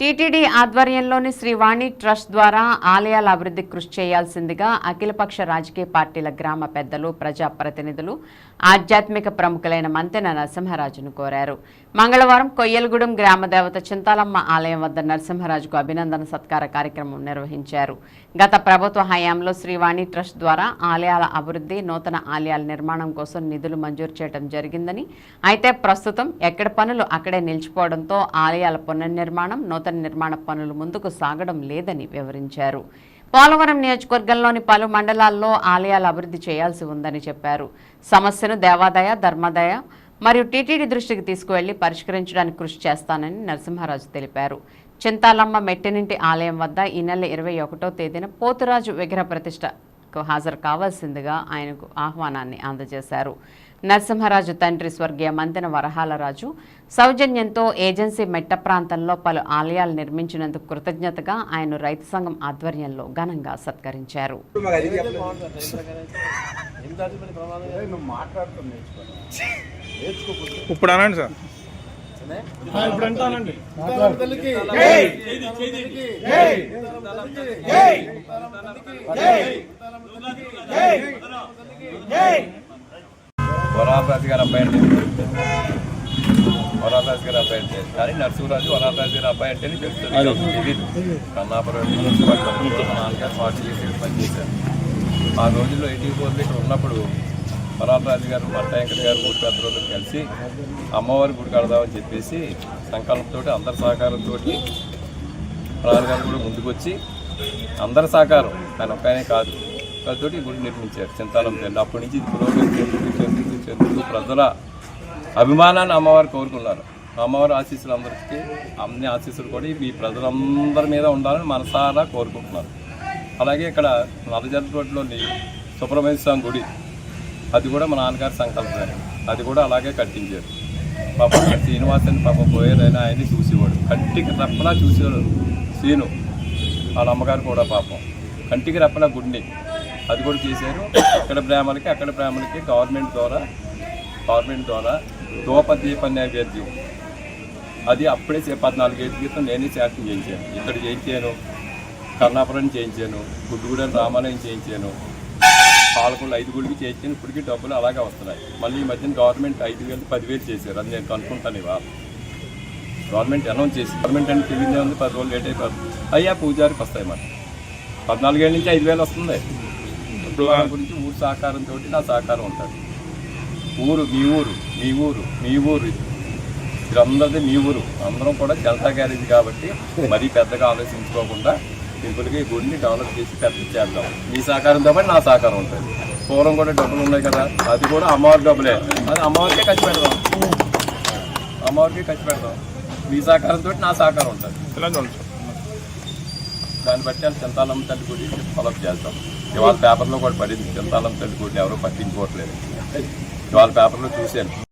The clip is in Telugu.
టీటీడీ ఆధ్వర్యంలోని శ్రీవాణి ట్రస్ట్ ద్వారా ఆలయాల అభివృద్ధికి కృషి చేయాల్సిందిగా అఖిలపక్ష రాజకీయ పార్టీల గ్రామ పెద్దలు ప్రజాప్రతినిధులు ఆధ్యాత్మిక ప్రముఖులైన మంతెన నరసింహరాజును కోరారు. మంగళవారం కొయ్యలగూడెం గ్రామ దేవత చింతాలమ్మ ఆలయం వద్ద నరసింహరాజుకు అభినందన సత్కార కార్యక్రమం నిర్వహించారు. గత ప్రభుత్వ హయాంలో శ్రీవాణి ట్రస్ట్ ద్వారా ఆలయాల అభివృద్ధి నూతన ఆలయాల నిర్మాణం కోసం నిధులు మంజూరు చేయడం జరిగిందని అయితే ప్రస్తుతం ఎక్కడ పనులు అక్కడే నిలిచిపోవడంతో ఆలయాల పునర్నిర్మాణం నూతన నిర్మాణ పనులు ముందుకు సాగడం లేదని వివరించారు. పోలవరం నియోజకవర్గంలోని పలు మండలాల్లో ఆలయాలు అభివృద్ధి చేయాల్సి ఉందని చెప్పారు. సమస్యను దేవాదాయ ధర్మాదాయ మరియు టీటీడీ దృష్టికి తీసుకువెళ్ళి పరిష్కరించడానికి కృషి చేస్తానని నరసింహారాజు తెలిపారు. చింతాలమ్మ మెట్టినింటి ఆలయం వద్ద ఈ నెల ఇరవై ఒకటో తేదీన పోతురాజు విగ్రహ ప్రతిష్ట ప్రతిష్టకు హాజరు కావాల్సిందిగా ఆయనకు ఆహ్వానాన్ని అందజేశారు. నరసింహరాజు తండ్రి స్వర్గీయ మంతెన వరహాలరాజు సౌజన్యంతో ఏజెన్సీ మెట్ట ప్రాంతంలో పలు ఆలయాలు నిర్మించినందుకు కృతజ్ఞతగా ఆయన రైతు సంఘం ఆధ్వర్యంలో ఘనంగా సత్కరించారు. ఇప్పుడు అనండి సార్. వరాలరాజు గారు అబ్బాయి అంటే వరాలరాజు గారు అబ్బాయి అంటే కానీ నరసింహరాజు వరాలరాజు గారు అబ్బాయి అంటేనే తెలుస్తుంది. తెలీదు కన్నాపురం నాన్నగారు పార్టీ చేసి పనిచేశారు ఆ రోజుల్లో ఎయిటీ ఫోర్లో ఇక్కడ ఉన్నప్పుడు వరాలరాజు గారు మట్ట వెంకట గారు ఊరి పెద్దలు కలిసి అమ్మవారి గుడి కడదామని చెప్పేసి సంకల్పంతో అందరి సహకారంతో వరాలు గారు కూడా ముందుకు వచ్చి అందరి సహకారం ఆయన ఒక్కనే కాదు. వాళ్ళతో ఇప్పుడు గుడి నిర్మించారు. చింతాలం తల్లి అప్పటి నుంచి ఇది పురోగతి చెందుతూ చెందుతూ చెందుతూ ప్రజల అభిమానాన్ని అమ్మవారు కోరుకున్నారు. అమ్మవారి ఆశీస్సులు అందరికీ అన్ని ఆశీస్సులు కూడా ఈ ప్రజలందరి మీద ఉండాలని మనసారా కోరుకుంటున్నారు. అలాగే ఇక్కడ నల్లజర్ల సుబ్రహ్మణ్య స్వామి గుడి అది కూడా మా నాన్నగారి సంకల్పమే. అది కూడా అలాగే కట్టించారు. పాప శ్రీనివాసన్ పాప పోయారైనా ఆయన్ని చూసేవాడు. కంటికి రెప్పలా చూసేవాడు సీను. వాళ్ళ అమ్మగారు కూడా పాపం. కంటికి రెప్పలా గుడిని. అది కూడా చేశారు ఇక్కడ బ్రాహ్మణులకి అక్కడ బ్రాహ్మణులకి గవర్నమెంట్ ద్వారా గవర్నమెంట్ ద్వారా దోప దీప నైవేద్యం. అది అప్పుడే పద్నాలుగు ఏళ్ళ క్రితం నేనే శాతం చేయించాను. ఇక్కడ చేయించాను. కర్ణాపురం చేయించాను. గుడ్డుగూడెం రామాలయం చేయించాను. పాలకొండ ఐదు గుడికి చేయించాను. ఇప్పటికీ డబ్బులు అలాగే వస్తున్నాయి. మళ్ళీ ఈ మధ్యన గవర్నమెంట్ ఐదు వేలు పదివేలు చేశారు. అది నేను కనుక్కుంటాను ఇవాళ. గవర్నమెంట్ అనౌన్స్ చేసి గవర్నమెంట్ అంటే తెలియదే. ఉంది పది రోజులు లేట్ అయిపోతుంది. అయ్యా పూజారికి వస్తాయి మరి. పద్నాలుగేళ్ళ నుంచి ఐదు వేలు వస్తుంది. దాని గురించి ఊరు సహకారంతో నా సహకారం ఉంటుంది ఊరు మీ ఊరు మీ ఊరు మీ ఊరు ఇది. ఇదందరిది మీ ఊరు. అందరం కూడా జనతా గ్యారేజ్ కాబట్టి మరీ పెద్దగా ఆలోచించుకోకుండా సింపుల్గా ఈ గుడిని డెవలప్ చేసి పెద్ద చేద్దాం. మీ సహకారంతో పాటు నా సహకారం ఉంటుంది. పూర్వం కూడా డబ్బులు ఉన్నాయి కదా అది కూడా అమ్మవారి డబ్బులే. అది అమ్మవారికే ఖర్చు పెడదాం. అమ్మవారికి ఖర్చు పెడదాం. మీ సహకారంతో నా సహకారం ఉంటుంది. దాన్ని బట్టి అది చింతాలమ్మ తల్లి గుడి డెవలప్ చేస్తాం ఇవాళ పేపర్లో కూడా పడింది. చింతాలమ్మ తల్లి గుడిని ఎవరూ పట్టించుకోవట్లేదు. ఇవాళ పేపర్లో చూశాను.